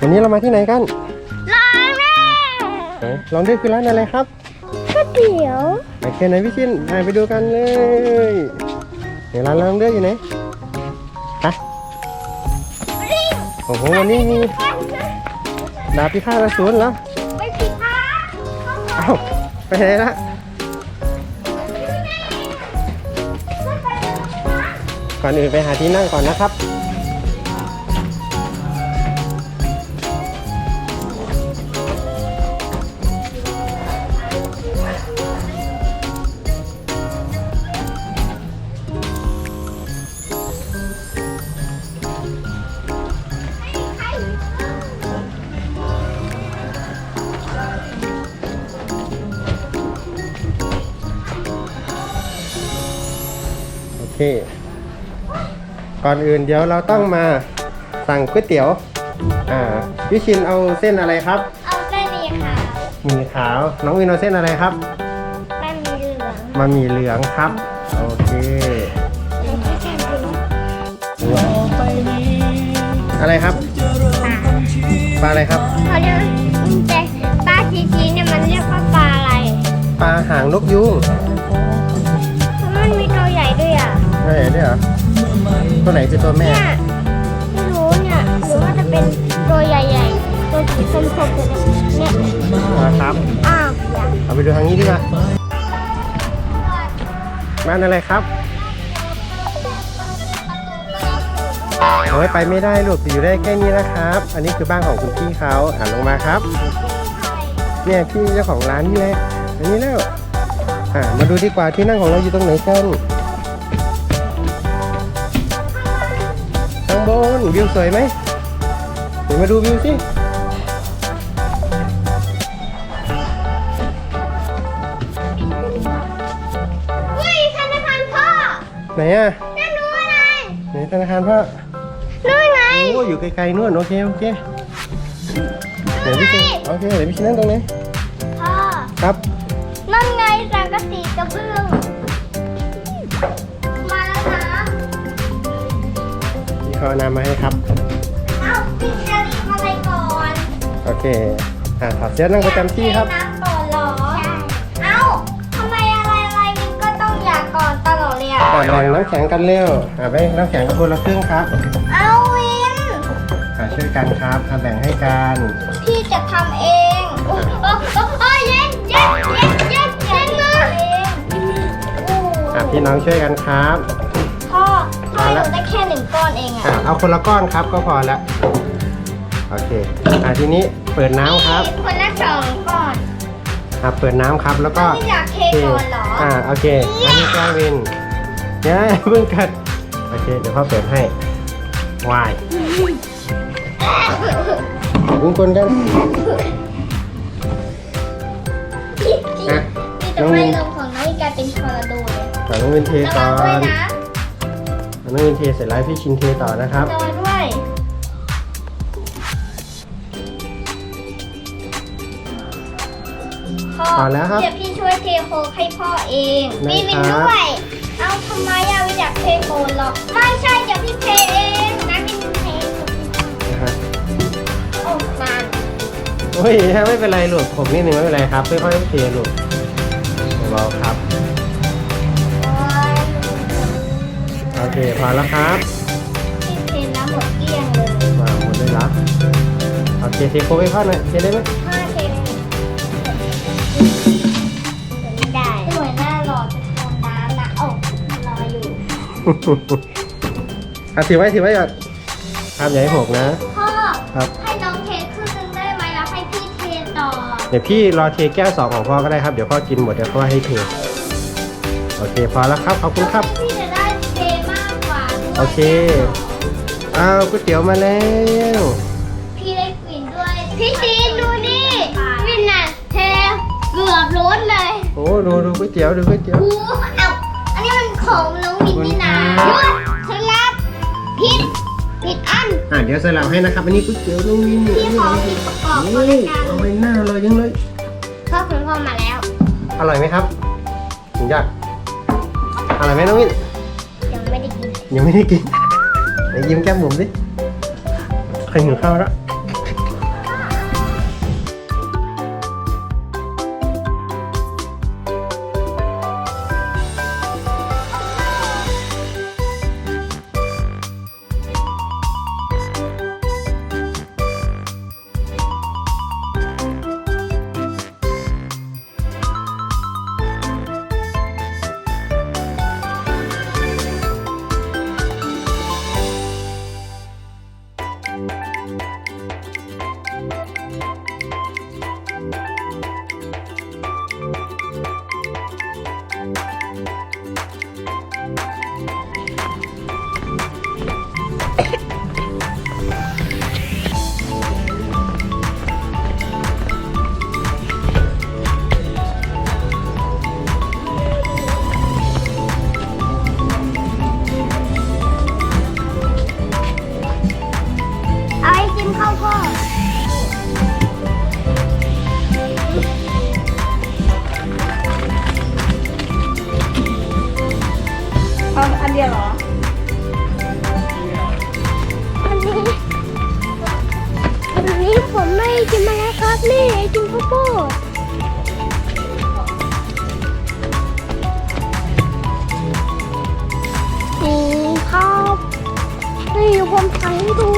วันนี้เรามาที่ไหนกันร้านแม่ไหนลองดูคือร้านอะไรครับก๋วยเตี๋ยวโอเคไหนพี่ชินไปไปดูกันเลยเดี๋ยวร้านลองเลือกอยู่ไหนไปโอ้โหวันนี้มีดาบพิฆาตอสูรเหรอไม่ผิดพลาดเอ้าไปไหนละก่อนอื่นไปหาที่นั่งก่อนนะครับ โอเคก่อนอื่นเดี๋ยวเราต้องมาสั่งก๋วยเตี๋ยว อ่าพี่ชินเอาเส้นอะไรครับ เอาเส้นนี้ค่ะหมีขาว น้องวินเอาเส้นอะไรครับแป้งมีเหลืองมาหมี่เหลืองครับ โอเค เป็นที่แทนเป็นอะไรครับปลาปลาอะไรครับ เขาเรียกแต่ปลาชีชีเนี่ยมันเรียกว่าปลาอะไร ปลาหางนกยุง ด้วยอะใช่เนี่ยเหรอตัวไหนคือตัวแม่ เนี่ยไม่รู้เนี่ยหรือว่าจะเป็นตัวใหญ่ๆ ตัวสีส้มๆตัวเนี่ยอ่าครับ อ้าวอย่าเอาไปดูทางนี้ดีกว่าบ้านอะไรครับโอ้ยไปไม่ได้ลูกอยู่ได้แค่นี้นะครับ อันนี้คือบ้านของคุณพี่เขาอ่านลงมาครับ เนี่ยพี่เจ้าของร้านนี่แหละ อันนี้แล้วอ่ามาดูดีกว่าที่นั่งของเราอยู่ตรงไหนกันางบนวิวสวยไหมเดี๋ยวมาดูวิวสิเฮ้ยธนาคารพ่อไหนอะนั่นนู้นอะไรไหนธนาคารพ่อนู่นไงโอ้อยู่ไกลๆนู่นโอเคโอเคเดี๋ยวพี่ชิโอเคเดี๋ยวพี่ชินั่งตรงนี้พ่อครับนั่นไงสังกะสีกระเบื้อง เขาเอาน้ำมาให้ครับเอ้าพี่จะรีบอะไรก่อนโอเคอ่าถอดเสื้อนั่งประจำที่ครับอยากเทน้ำก่อนเหรอเอ้าทำไมอะไรอะไรมันก็ต้องอยากก่อนตลอดเลยอะอ่าแบ่งน้ำแข็งกันเร็วอ่าแบ่งน้ำแข็งกับคนละครึ่งครับเอาวิน อ่าช่วยกันครับอ่าแบ่งให้กันพี่จะทำเองโอ้โอ้โอ้โอ้เย็นเย็นเย็นเย็นเย็นมืออ่าพี่น้องช่วยกันครับ พ่อพ่อหนูได้แค่หนึ่งก้อนเองอ่าอะเอาคนละก้อนครับก็พอละโอเคอ่าทีนี้เปิดน้ำครับคนละสองก้อนอ่าเปิดน้ำครับ แล้วก็พี่อยากเทก่อนเหรออ่าโอเคอันนี้แก้ววินเนี่ยเพิ่งกัดโอเคเดี๋ยวพ่อเปิดให้วายวุ้งคนกันพี่พี่อะพี่จะให้ลมของน้องอีกลายเป็นทอร์นาโดเลยขอน้องวินเทระก่วัองด้วยน นะ น้องวินเทเสร็จแล้วพี่ชินเทต่อนะครับระวังด้วยพ่อพอแล้วครับเดี๋ยวพี่ช่วยเทโคกให้พ่อเองได้วินวินครับ ด้วย เอาทำไมอะวินอยากเทโคนหรอกไม่ใช่เดี๋ยวพี่เทเองนะวินเทนะฮะโอ้มาโอ้ยไม่เป็นไรลูกผมนิดนึงไม่เป็นไรครับค่อยๆเทลูกเบาๆครับ โอเคพอแล้วครับพี่เทน้ำหมดเกลี้ยงเลยมาหมดเลยเหรอโอเคเทโค้กให้พ่อหน่อยเทได้ไหมห้าเทได้สวยหน้าหล่อจะทนน้ำนะโอ้รออยู่อะถือไว้ถือไว้ก่อนครับอย่าให้หกนะ พ่อครับ ให้น้องเทครึ่งนึงได้ไหมแล้วให้พี่เทต่อเดี๋ยวพี่รอเทแก้วสองของพ่อก็ได้ครับ เดี๋ยวพ่อกินหมดเดี๋ยวพ่อให้เทโอเคพอแล้วครับขอบคุณครับ โอเคอ้าวก๋วยเตี๋ยวมาแล้วพี่ได้กลิ่นด้วย พี่จีนดูนี่วินน่ะเทเกือบล้นเลยโอ้ดูดูก๋วยเตี๋ยวดูก๋วยเตี๋ยวหูเอ้าอันนี้มันของน้องวินนี่นะขอบหคุยุณดครับสลับผิดผิดอันอะเดี๋ยวใส่เหลับให้นะครับอันนี้ก๋วยเตี๋ยวน้องวินพี่ขอผิดประกอบโอ้ก่อนยละกันเอาไปหน้าเลยยังเลยพ่อคุณพ่อมาแล้ว อร่อยไหมครับถึงยากอร่อยไหมน้องวิน ยังไม่ได้กินยังไม่ได้กินไหนยิ้มแก้มบุ๋มสิใครหิวข้าวแล้ว เดียวเหรออันนี้อันนี้ผมไม่กินมาแล้วครับนี่ไอตินข้าวโพดนี่ครับนี่ผมทำให้ดู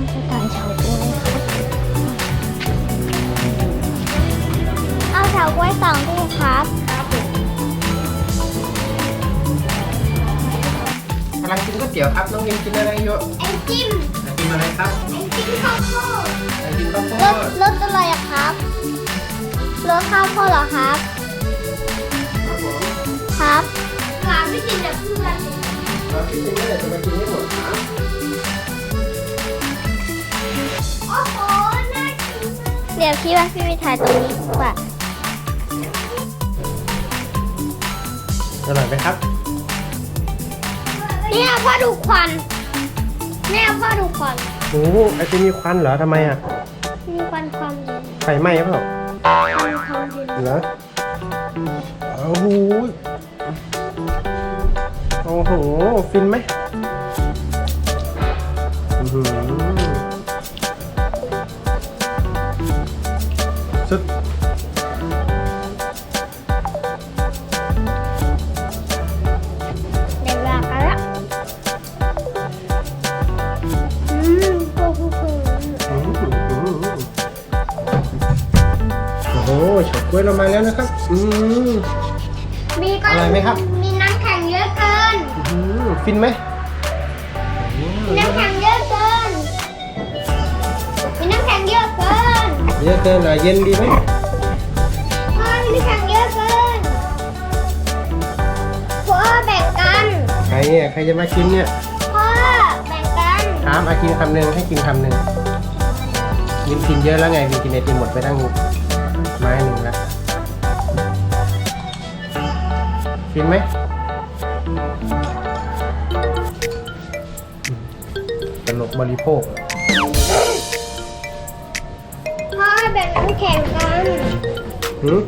ำลังจะถ่ายเฉาก๊วยครับเอาเฉาก๊วยสองลูกครับกำลังกินก๋วยเตี๋ยวครับ น้องวินกินอะไรอยู่ไอจิ้มไอติมอะไรครับไอจิ้มข้าวโพดไอติมข้าวโพรสดรสอะไรอะครับรสข้าวโพดเหรอครับ ครับผมครับกาไม่กินกับเพื่อน เรากินไม่ได้จะมากินไม่หมดครับ โอ้โห น่ากินเดี๋ยวพี่ว่าพี่ไปถ่ายตรงนี้ดีกว่าอร่อยไหมครับ เนี่ยพ่อดูควันเนี่ยพ่อดูควันโอ้ไอติมมีควันเหรอทำไมอะมีควันควันอยู่ไฟไหม้เปล่าควันควันอยู่เหรอโอ้โหโอ้โหฟินไหม วยเรามาแล้วนะครับ อืม มีก็อร่อยไหมครับ มีน้ำแข็งเยอะเกิน อื้อหือฟินไหมมีน้ำแข็งเยอะเกิน มีน้ำแข็งเยอะเกินเยอะเกินเหรอเย็นดีไหมพ่อมีน้ำแข็งเยอะเกินพ่อแบ่งกันใครเนี่ยใครจะมากินเนี่ยพ่อแบ่งกันครับอากินคำหนึ่งให้กินคำหนึ่งวินกินเยอะแล้วไงวินกินไอติมหมดไปตั้ง ไม้หนึ่งแล้วฟินไหมตลกบริโภค พ่อแบ่งน้ำแข็งกัน หืม